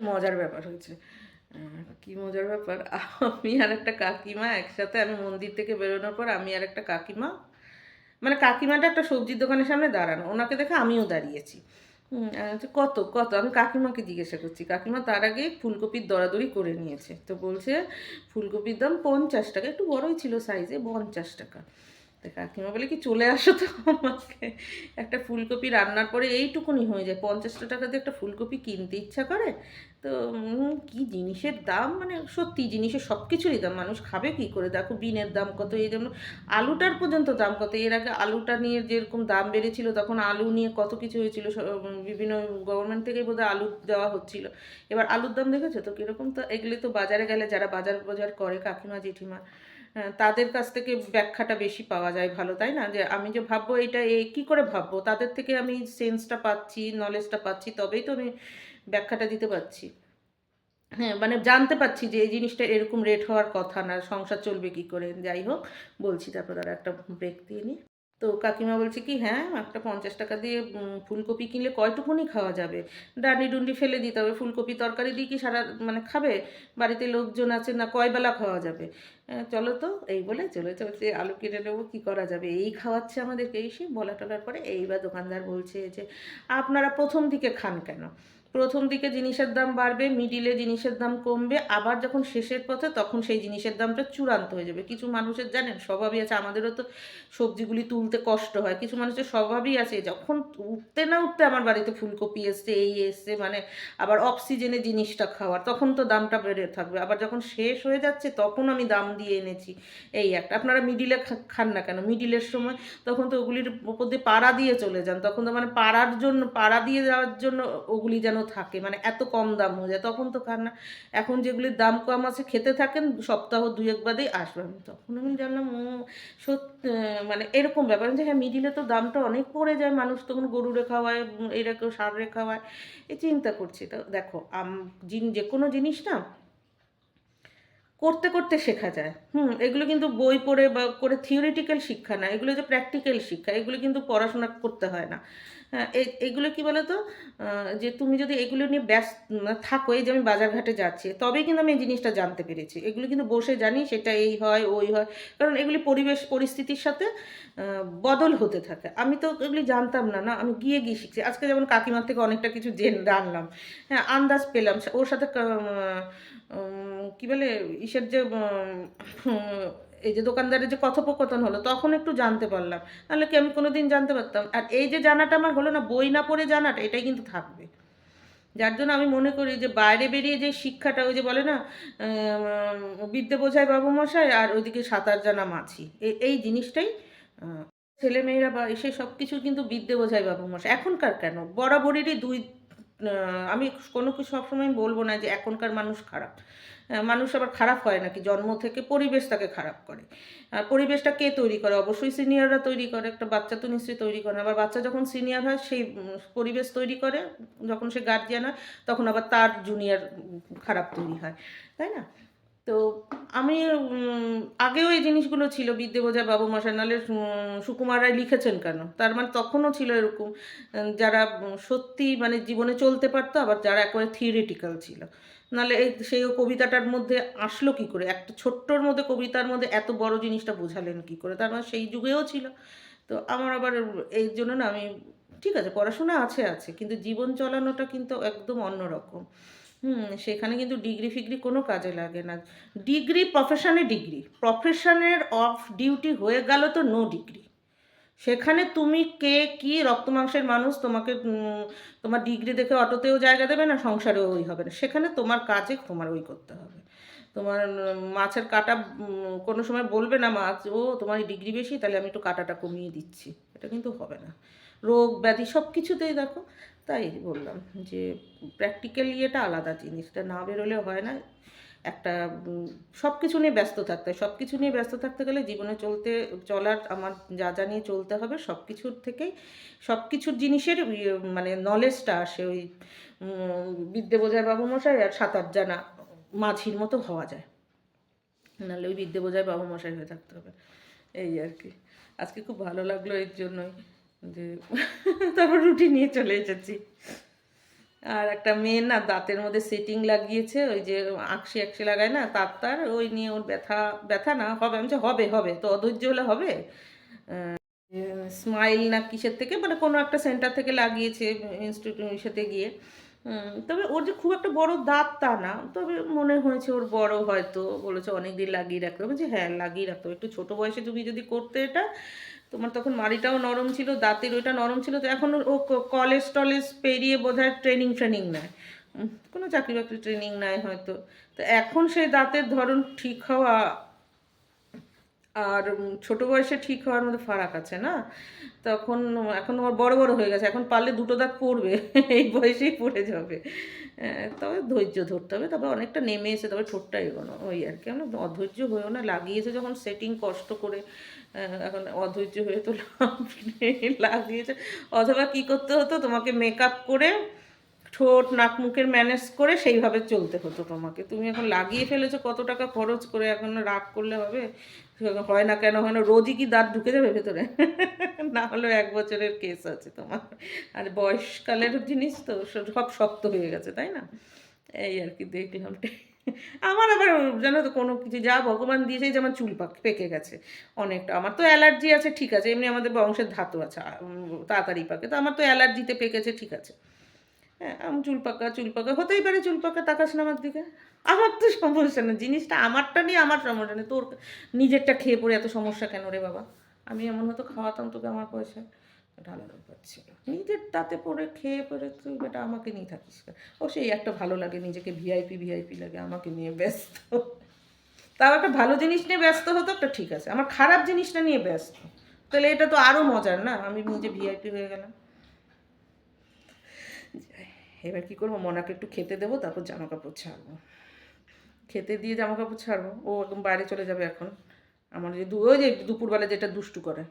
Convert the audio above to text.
মজার ব্যাপার হয়েছে। কি মজার ব্যাপার? আমি আর একটা কাকিমা একসাথে আমি মন্দির থেকে বেরোনোর পর আমি আর একটা কাকিমা মানে কাকিমাটা একটা সবজির দোকানের সামনে দাঁড়ানো। ওনাকে দেখে আমিও দাঁড়িয়েছি। কত কত? আমি কাকিমাকে জিজ্ঞাসা করছি। কাকিমা তার আগে ফুলকপির দরাদরি করে নিয়েছে। তো বলছে, ফুলকপির দাম পঞ্চাশ টাকা, একটু বড়ই ছিল সাইজে পঞ্চাশ টাকা। তো কাকিমা বলে কি চলে আসো তো আমাকে। একটা ফুলকপি রান্নার পরে এইটুকুনি হয়ে যায়। পঞ্চাশটা টাকা দিয়ে একটা ফুলকপি কিনতে ইচ্ছা করে। তো কি জিনিসের দাম? মানে সত্যি জিনিসের সব কিছুরই দাম। মানুষ খাবে কি করে? দেখো বিনের দাম কত? এই যেমন আলুটার পর্যন্ত দাম কত? এর আগে আলুটা নিয়ে যেরকম দাম বেড়েছিল, তখন আলু নিয়ে কত কিছু হয়েছিল? বিভিন্ন গভর্নমেন্ট থেকেই বোধহয় আলু দেওয়া হচ্ছিল। এবার আলুর দাম দেখেছ? তো কীরকম? তো এগুলি তো বাজারে গেলে যারা বাজার বাজার করে কাকিমা, জেঠিমা তাদের কাছ থেকে ব্যাখ্যাটা বেশি পাওয়া যায় ভালো, তাই না? যে আমি যে ভাববো এটা এ কী করে ভাববো? তাদের থেকে আমি সেন্সটা পাচ্ছি নলেজটা পাচ্ছি, তবেই তো আমি ব্যাখ্যাটা দিতে পারছি। হ্যাঁ মানে জানতে পাচ্ছি যে এই জিনিসটা এরকম রেট হওয়ার কথা না, সংসার চলবে কি করে? যাই হোক, বলছি তারপর আর একটা ব্রেক দিয়ে নিই। তো কাকিমা বলছে কি হ্যাঁ একটা পঞ্চাশ টাকা দিয়ে ফুলকপি কিনলে কয়টুকুনি খাওয়া যাবে? ডান্ডি ডুন্ডি ফেলে দিতে হবে ফুলকপি তরকারি দিয়ে কি সারা মানে খাবে? বাড়িতে লোকজন আছে না কয়বেলা খাওয়া যাবে? আহ, চলো তো। এই বলে চলে চলছে আলু কিনে নেব কী করা যাবে? এই খাওয়াচ্ছে আমাদেরকে এই সে বলা টলার পরে এইবার দোকানদার বলছে যে আপনারা প্রথম দিকে খান কেন? প্রথম দিকে জিনিসের দাম বাড়বে মিডিলে জিনিসের দাম কমবে, আবার যখন শেষের পথে তখন সেই জিনিসের দামটা চূড়ান্ত হয়ে যাবে। কিছু মানুষের জানেন, স্বভাবই আছে, আমাদেরও তো সবজিগুলি তুলতে কষ্ট হয়। কিছু মানুষের স্বভাবই আছে, যখন উঠতে না উঠতে আমার বাড়িতে ফুলকপি এসছে, এই এসছে মানে আবার অক্সিজেনে জিনিসটা খাওয়ার, তখন তো দামটা বেড়ে থাকবে। আবার যখন শেষ হয়ে যাচ্ছে, তখন আমি দাম দিয়ে এনেছি। এই একটা, আপনারা মিডিলে খান না কেন? মিডিলের সময় তখন তো ওগুলির উপর দিয়ে পাড়া দিয়ে চলে যান। তখন তো মানে পাড়ার জন্য, পাড়া দিয়ে যাওয়ার জন্য ওগুলি যেন থাকে মানে এত কম দাম হয়ে যায়। তখন তো খান না। এখন যেগুলির দাম কম আছে, খেতে থাকেন, সপ্তাহ দুয়েক বাদেই আসবেন। তখন আমি জানলাম, ও সত্যি মানে এরকম ব্যাপার। যে হ্যাঁ মিডিলে তো দামটা অনেক পড়ে যায়। মানুষ তখন গরু রেখা হয় এরা কেউ সার রেখা হয় এই চিন্তা করছি। তো দেখো, আম যে কোনো জিনিস না করতে করতে শেখা যায়। হুম, এগুলো কিন্তু বই পড়ে বা করে থিওরিটিক্যাল শিক্ষা না, এগুলো যে প্র্যাকটিক্যাল শিক্ষা, এগুলো কিন্তু পড়াশোনা করতে হয় না। হ্যাঁ এগুলো কি বলো তো যে তুমি যদি এগুলো নিয়ে ব্যস্ত থাকো, এই যে আমি বাজারঘাটে যাচ্ছি, তবেই কিন্তু আমি এই জিনিসটা জানতে পেরেছি। এগুলো কিন্তু বসে জানি সেটা এই হয়, ওই হয়, কারণ এগুলি পরিবেশ, পরিস্থিতির সাথে বদল হতে থাকে। আমি তো এগুলি জানতাম না না, আমি গিয়ে গিয়ে শিখছি। আজকে যেমন কাকিমার থেকে অনেকটা কিছু জেন জানলাম হ্যাঁ আন্দাজ পেলাম ওর সাথে কি বলে ইসের যে এই যে দোকানদারের যে কথোপকথন হলো, তখন একটু জানতে পারলাম। নাহলে কি আমি কোনো দিন জানতে পারতাম? আর এই যে জানাটা আমার হলো না, বই না পড়ে জানাটা, এটাই কিন্তু থাকবে। যার জন্য আমি মনে করি যে, বাইরে বেরিয়ে যে শিক্ষাটা, ওই যে বলে না বিদ্যে বোঝায় বাবু মশাই, আর ওইদিকে সাঁতার জানা মাছি। এই জিনিসটাই ছেলেমেয়েরা বা এসে সব কিছু কিন্তু বিদ্যে বোঝায় বাবু মশাই। এখনকার কেন? বরাবরেরই দুই আমি কোনো কিছু সবসময় বলব না যে এখনকার মানুষ খারাপ। মানুষ আবার খারাপ হয় নাকি? জন্ম থেকে পরিবেশ তাকে খারাপ করে। আর পরিবেশটা কে তৈরি করে? অবশ্যই সিনিয়ররা তৈরি করে, একটা বাচ্চা তো নিশ্চয়ই তৈরি করে আবার বাচ্চা যখন সিনিয়র হয়, সেই পরিবেশ তৈরি করে, যখন সে গার্জিয়ান হয়, তখন আবার তার জুনিয়র খারাপ তৈরি হয়। তাই না? তো আমি আগেও এই জিনিসগুলো ছিল বিদ্যে বোঝা বাবু মশাই, নাহলে সুকুমার রায় লিখেছেন কেন? তার মানে তখনও ছিল এরকম যারা সত্যি মানে জীবনে চলতে পারতো, আবার যারা একেবারে থিওরিটিক্যাল ছিল। নাহলে এই সেই কবিতাটার মধ্যে আসলো কি করে? একটা ছোট্টর মধ্যে, কবিতার মধ্যে এত বড় জিনিসটা বোঝালেন কি করে? তার মানে সেই যুগেও ছিল। তো আমার আবার এই জন্য না আমি, ঠিক আছে, পড়াশোনা আছে আছে, কিন্তু জীবন চালানোটা কিন্তু একদম অন্যরকম। হুম, সেখানে কিন্তু ডিগ্রি ফিগ্রি কোনো কাজে লাগে না। ডিগ্রি প্রফেশনে ডিগ্রি। প্রফেশনের অফ ডিউটি হয়ে গেল তো নো ডিগ্রি সেখানে তুমি কে, কি রক্ত মাংসের মানুষ, তোমাকে তোমার ডিগ্রি দেখে অটোতেও জায়গা দেবে না, সংসারেও ওই হবে না। সেখানে তোমার কাজে তোমার ওই করতে হবে। তোমার মাছের কাটা কোনো সময় বলবে না, মাছ, ও তোমার ডিগ্রি বেশি, তাহলে আমি একটু কাটাটা কমিয়ে দিচ্ছি। এটা কিন্তু হবে না। রোগ ব্যাধি সব কিছুতেই দেখো তাই বললাম যে প্র্যাকটিক্যালি ইয়েটা আলাদা জিনিসটা না বেরোলে হয় না। একটা সব কিছু নিয়ে ব্যস্ত থাকতে হয়। সব কিছু নিয়ে ব্যস্ত থাকতে গেলে জীবনে চলতে চলার আমার যা যা নিয়ে চলতে হবে সব কিছুর থেকেই সব কিছুর জিনিসের ইয়ে, মানে নলেজটা আসে। ওই বিদ্যে বোঝায় বাবু মশাই আর সাঁতার জানা মাঝির মতো হওয়া যায়। নাহলে ওই বিদ্যে বোঝায় বাবু মশাই হয়ে থাকতে হবে। এই আর কি। আজকে খুব ভালো লাগল এর জন্যই। যে তারপর রুটি নিয়ে চলে এসেছি। আর একটা মেয়ে না দাঁতের মধ্যে সেটিং লাগিয়েছে, ওই যে আঁকশি আঁকশি লাগায় না, তার তার, ওই নিয়ে ওর ব্যথা ব্যথা না, হবে, আমি হবে হবে, তো অধৈর্য হলে হবে? স্মাইল না কিসের থেকে? মানে কোনো একটা সেন্টার থেকে লাগিয়েছে ইনস্টিটিউশনে গিয়ে। তবে ওর যে খুব একটা বড় দাঁত তা না, তবে মনে হয়েছে ওর বড় হয়তো, বলেছে অনেক দিন লাগিয়ে রাখতে হবে। যে হ্যাঁ লাগিয়ে রাখতে হবে। একটু ছোটো বয়সে তুমি যদি করতে এটা, তোমার তখন মাড়িটাও নরম ছিল, দাঁতের ওইটা নরম ছিল, তো এখন ও কলেজ টলেজ পেরিয়ে বোধহয় ট্রেনিং ট্রেনিং নেয়। কোনো চাকরি বাকরি ট্রেনিং নেয় হয়তো। তো এখন সেই দাঁতের ধরন ঠিক হওয়া আর ছোট বয়সে ঠিক হওয়ার মধ্যে ফারাক আছে না? তখন এখন ওর বড় বড় হয়ে গেছে এখন পারলে দুটো দাঁত পড়বে এই বয়সেই পড়ে যাবে। আহ, তবে ধৈর্য ধরতে হবে তবে অনেকটা নেমে এসে তবে ঠোঁটটা এগোনো ওই আর কি। আমরা অধৈর্য হয়েও না লাগিয়েছে যখন সেটিং কষ্ট করে এখন অধৈর্য হয়ে তো লাগিয়েছে। অথবা কি করতে হতো? তোমাকে মেকআপ করে ঠোঁট, নাক মুখের ম্যানেজ করে সেইভাবে চলতে হতো তোমাকে। তুমি এখন লাগিয়ে ফেলেছো কত টাকা খরচ করে, এখন রাগ করলে হবে? হয় না কেন, হয় না, রোজই কি দাঁত ঢুকে যাবে ভেতরে? না হলেও এক বছরের কেস আছে তোমার। আর বয়সকালের জিনিস তো সব শক্ত হয়ে গেছে, তাই না? এই আর কি দেখলাম। আমার আবার জানো তো কোনো কিছু, যা ভগবান দিয়েছে, যেমন চুল পাক পেকে গেছে। অনেকটা। আমার তো অ্যালার্জি আছে, ঠিক আছে। এমনি আমাদের বংশের ধাতু আছে তাড়াতাড়ি পাকে। তো আমার তো অ্যালার্জিতে পেকেছে, ঠিক আছে। হ্যাঁ আমি চুল পাকা চুল পাকা। হতেই পারে চুল পাকা তাকাস না আমার দিকে। আমার তো সমস্যা না, জিনিসটা আমারটা নিয়ে আমার সমস্যা নেই। তোর নিজেরটা খেয়ে পড়ে এত সমস্যা কেন রে বাবা? আমি এমন হতো খাওয়াতাম তোকে আমার পয়সা। আলাদা ব্যাপার ছিল। নিজের তাতে পরে খেয়ে পরে তুই বেটা আমাকে নিয়ে থাকিস? ও সেই একটা ভালো লাগে, নিজেকে ভিআইপি ভিআইপি লাগে, আমাকে নিয়ে ব্যস্ত। তাও একটা ভালো জিনিস নিয়ে ব্যস্ত হতো একটা ঠিক আছে। আমার খারাপ জিনিসটা নিয়ে ব্যস্ত। তাহলে এটা তো আরও মজার না? আমি নিজে ভিআইপি হয়ে গেলাম। এবার কি করব? মনাকে একটু খেতে দেবো, তারপর জামা কাপড় ছাড়বো। খেতে দিয়ে জামা কাপড় ছাড়বো। ও একদম বাইরে চলে যাবে এখন। আমার যে ওই যে দুপুরবেলা যেটা দুষ্টু করে।